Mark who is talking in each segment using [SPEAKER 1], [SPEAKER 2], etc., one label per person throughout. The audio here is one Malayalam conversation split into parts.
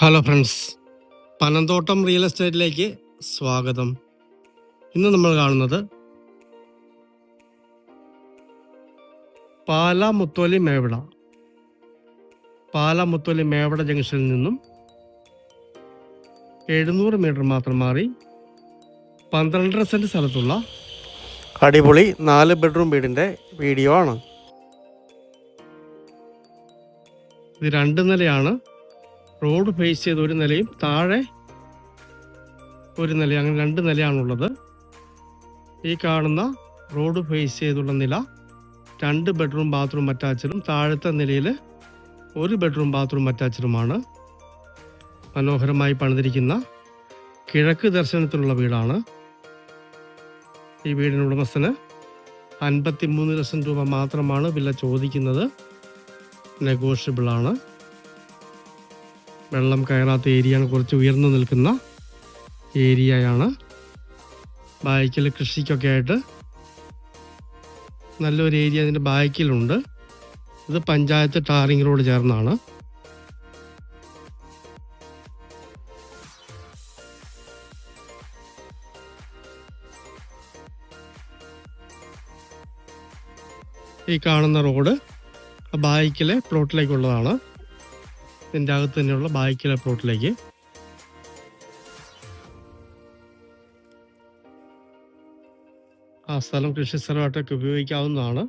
[SPEAKER 1] ഹലോ ഫ്രണ്ട്സ് പനന്തോട്ടം റിയൽ എസ്റ്റേറ്റിലേക്ക് സ്വാഗതം. ഇന്ന് നമ്മൾ കാണുന്നത് പാല മുത്തോലി മേവിട. പാല മുത്തോലി മേവിട ജംഗ്ഷനിൽ നിന്നും എഴുന്നൂറ് മീറ്റർ മാത്രം മാറി പന്ത്രണ്ടര സെന്റ് സ്ഥലത്തുള്ള അടിപൊളി നാല് ബെഡ്റൂം വീടിന്റെ വീഡിയോ ആണ്. ഇത് രണ്ട് നിലയാണ് റോഡ് ഫേസ് ചെയ്ത് ഒരു നിലയും താഴെ ഒരു നില അങ്ങനെ രണ്ട് നിലയാണുള്ളത്. ഈ കാണുന്ന റോഡ് ഫേസ് ചെയ്തുള്ള നില രണ്ട് ബെഡ്റൂം ബാത്റൂം അറ്റാച്ചഡും താഴത്തെ നിലയിൽ ഒരു ബെഡ്റൂം ബാത്റൂം അറ്റാച്ചഡുമാണ്. മനോഹരമായി പണിതിരിക്കുന്ന കിഴക്ക് ദർശനത്തിലുള്ള വീടാണ്. ഈ വീടിന് ഉടമസ്ഥന് അൻപത്തി മൂന്ന് ലക്ഷം രൂപ മാത്രമാണ് വില ചോദിക്കുന്നത്. നെഗോഷ്യബിൾ ആണ് വെള്ളം കയറാത്ത ഏരിയയാണ് കുറച്ച് ഉയർന്നു നിൽക്കുന്ന ഏരിയയാണ്. ബാക്കിൽ കൃഷിക്കൊക്കെ ആയിട്ട് നല്ലൊരു ഏരിയ അതിന്റെ ബാക്കിലുണ്ട്. ഇത് പഞ്ചായത്ത് റോഡ് ചേർന്നാണ്. ഈ കാണുന്ന റോഡ് ബായിക്കിലെ പ്ലോട്ടിലേക്കുള്ളതാണ്. ഇതിന്റെ അകത്ത് തന്നെയുള്ള ബാക്കിയുള്ള പ്ലോട്ടിലേക്ക് ആ സ്ഥലം കൃഷി സ്ഥലമായിട്ടൊക്കെ ഉപയോഗിക്കാവുന്നതാണ്.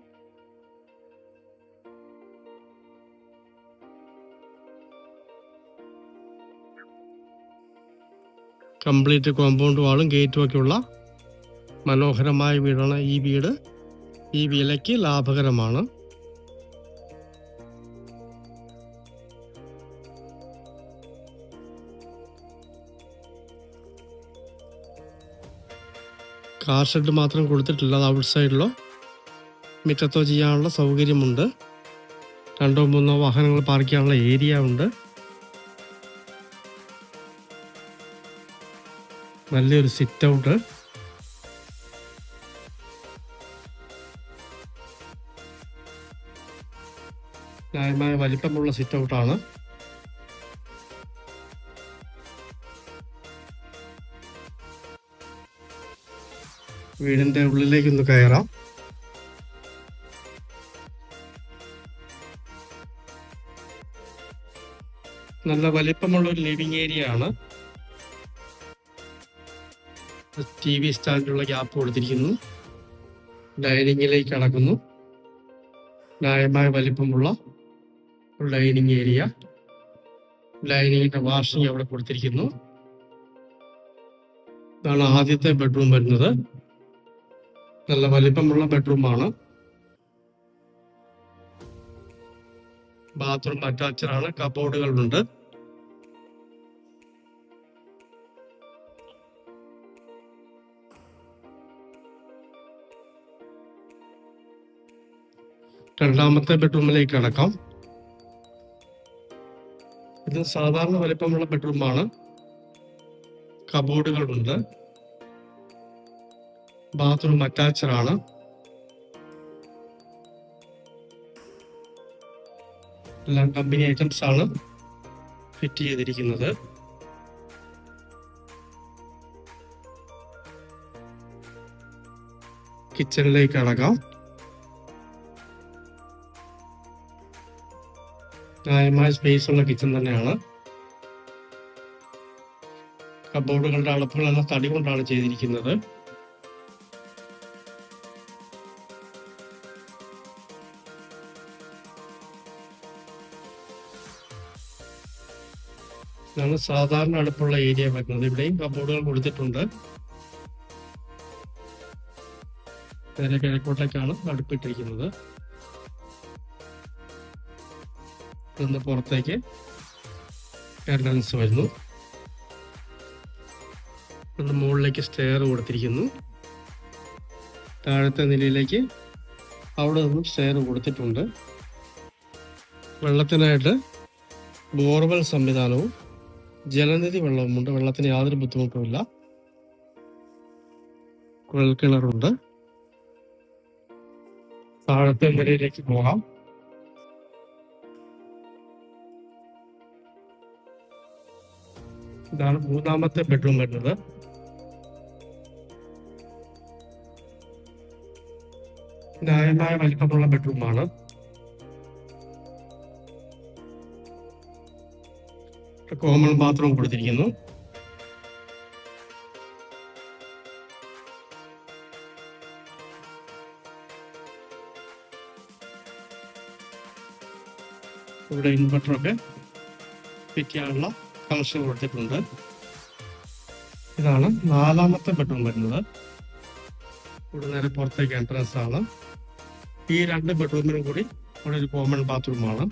[SPEAKER 1] കംപ്ലീറ്റ് കോമ്പൗണ്ട് വാളും ഗേറ്റും ഒക്കെയുള്ള മനോഹരമായ വീടാണ് ഈ വീട്. ഈ വിലയ്ക്ക് ലാഭകരമാണ്. കാർ ഷെഡ് മാത്രം കൊടുത്തിട്ടില്ല അത് ഔട്ട് സൈഡിലോ. മുറ്റത്തോ ചെയ്യാനുള്ള സൗകര്യമുണ്ട്. രണ്ടോ മൂന്നോ വാഹനങ്ങൾ പാർക്ക് ചെയ്യാനുള്ള ഏരിയ ഉണ്ട്. നല്ലൊരു സിറ്റ് ഔട്ട് ന്യായമായ വലിപ്പമുള്ള സിറ്റ് ഔട്ടാണ് വീടിന്റെ ഉള്ളിലേക്ക് ഒന്ന് കയറാം. നല്ല വലിപ്പമുള്ള ഒരു ലിവിങ് ഏരിയ ആണ്. ടി വി സ്റ്റാൻഡിലുള്ള ഗ്യാപ്പ് കൊടുത്തിരിക്കുന്നു. ഡൈനിങ്ങിലേക്ക് കടക്കുന്നു. ന്യായമായ വലിപ്പമുള്ള ഒരു ഡൈനിങ് ഏരിയ. ഡൈനിങ്ങിന്റെ വാഷിംഗ് അവിടെ കൊടുത്തിരിക്കുന്നു. ഇതാണ് ആദ്യത്തെ ബെഡ്റൂം വരുന്നത്. നല്ല വലിപ്പമുള്ള ബെഡ്റൂമാണ് ബാത്റൂം ആണ്. കബോർഡുകളുണ്ട് രണ്ടാമത്തെ ബെഡ്റൂമിലേക്ക് അടക്കാം ഇത് സാധാരണ വലിപ്പമുള്ള ബെഡ്റൂമാണ് കബോർഡുകളുണ്ട് ബാത്റൂം അറ്റാച്ച്ഡ് ആണ്. എല്ലാം കമ്പനി ഐറ്റംസ് ആണ് ഫിറ്റ് ചെയ്തിരിക്കുന്നത്. കിച്ചണിലേക്ക് അടക്കാം. ന്യായമായ സ്പേസ് ഉള്ള കിച്ചൺ തന്നെയാണ്. കബോർഡുകളുടെ അളപ്പുകളെല്ലാം തടി കൊണ്ടാണ് ചെയ്തിരിക്കുന്നത്. ഇതാണ് സാധാരണ അടുപ്പുള്ള ഏരിയ വരുന്നത് ഇവിടെയും കബോർഡുകൾ കൊടുത്തിട്ടുണ്ട് നേരെ കിഴക്കോട്ടേക്കാണ് അടുപ്പിട്ടിരിക്കുന്നത്. ഇന്ന് പുറത്തേക്ക് എൻട്രൻസ് വരുന്നു. ഇന്ന് മുകളിലേക്ക് സ്റ്റെയർ കൊടുത്തിരിക്കുന്നു. താഴത്തെ നിലയിലേക്ക് അവിടെ നിന്നും സ്റ്റെയർ കൊടുത്തിട്ടുണ്ട്. വെള്ളത്തിനായിട്ട് ബോർവെൽ സംവിധാനവും ജലനിധി വെള്ളവുമുണ്ട് വെള്ളത്തിന് യാതൊരു ബുദ്ധിമുട്ടുമില്ല. കുഴൽക്കിണറുണ്ട്. താഴത്തെ നിലയിലേക്ക് പോകാം. ഇതാണ് മൂന്നാമത്തെ ബെഡ്റൂം വരുന്നത്. ന്യായമായ വലിപ്പമുള്ള ബെഡ്റൂമാണ്. കോമൺ ബാത്റൂം കൊടുത്തിരിക്കുന്നു. ഇവിടെ ഇൻവെർട്ടറൊക്കെ ഫിറ്റ് ചെയ്യാനുള്ള കണക്ഷൻ കൊടുത്തിട്ടുണ്ട്. ഇതാണ് നാലാമത്തെ ബെഡ്റൂം വരുന്നത്. ഇവിടെ നേരെ പുറത്തേക്ക് എൻട്രൻസ് ആണ്. ഈ രണ്ട് ബെഡ്റൂമിനും കൂടി ഇവിടെ ഒരു കോമൺ ബാത്റൂമാണ്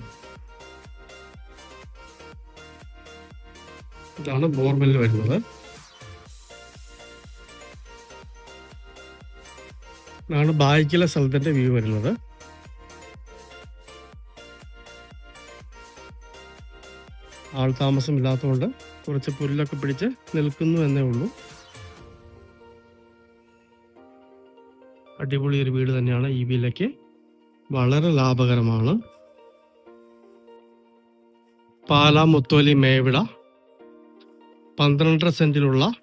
[SPEAKER 1] ഇതാണ് ബോർവെൽ വരുന്നത്. ഇതാണ് ബാക്കിലെ സ്ഥലത്തിന്റെ വ്യൂ വരുന്നത്. ആൾ താമസം ഇല്ലാത്തതുകൊണ്ട് കുറച്ച് പുല്ലൊക്കെ പിടിച്ച് നിൽക്കുന്നു എന്നേ ഉള്ളൂ. അടിപൊളി ഒരു വീട് തന്നെയാണ് ഈ വിലയ്ക്ക്. വളരെ ലാഭകരമാണ്. പാലാ മുത്തോലി മേവിട പന്ത്രണ്ടര സെന്റിലുള്ള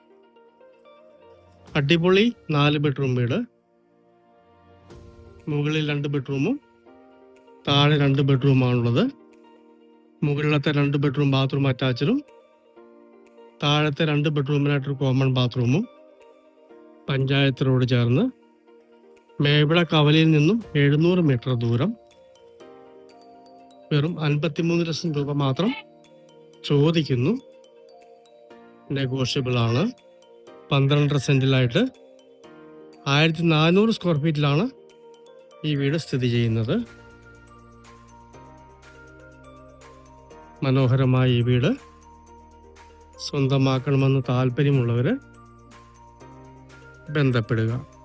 [SPEAKER 1] അടിപൊളി നാല് ബെഡ്റൂം വീട്. മുകളിൽ രണ്ട് ബെഡ്റൂമും താഴെ രണ്ട് ബെഡ്റൂമാണുള്ളത്. മുകളിലത്തെ രണ്ട് ബെഡ്റൂം ബാത്റൂം അറ്റാച്ചഡും താഴത്തെ രണ്ട് ബെഡ്റൂമിനായിട്ടൊരു കോമൺ ബാത്റൂമും റോഡ് ചേർന്ന് മേവിള കവലയിൽ നിന്നും എഴുന്നൂറ് മീറ്റർ ദൂരം വെറും അൻപത്തിമൂന്ന് ലക്ഷം രൂപ മാത്രം ചോദിക്കുന്നു. നെഗോഷ്യബിൾ ആണ്. പന്ത്രണ്ടര സെന്റിലായിട്ട് ആയിരത്തി നാനൂറ് സ്ക്വയർ ഫീറ്റിലാണ് ഈ വീട് സ്ഥിതി ചെയ്യുന്നത്. മനോഹരമായ ഈ വീട് സ്വന്തമാക്കണമെന്ന് താല്പര്യമുള്ളവർ ബന്ധപ്പെടുക.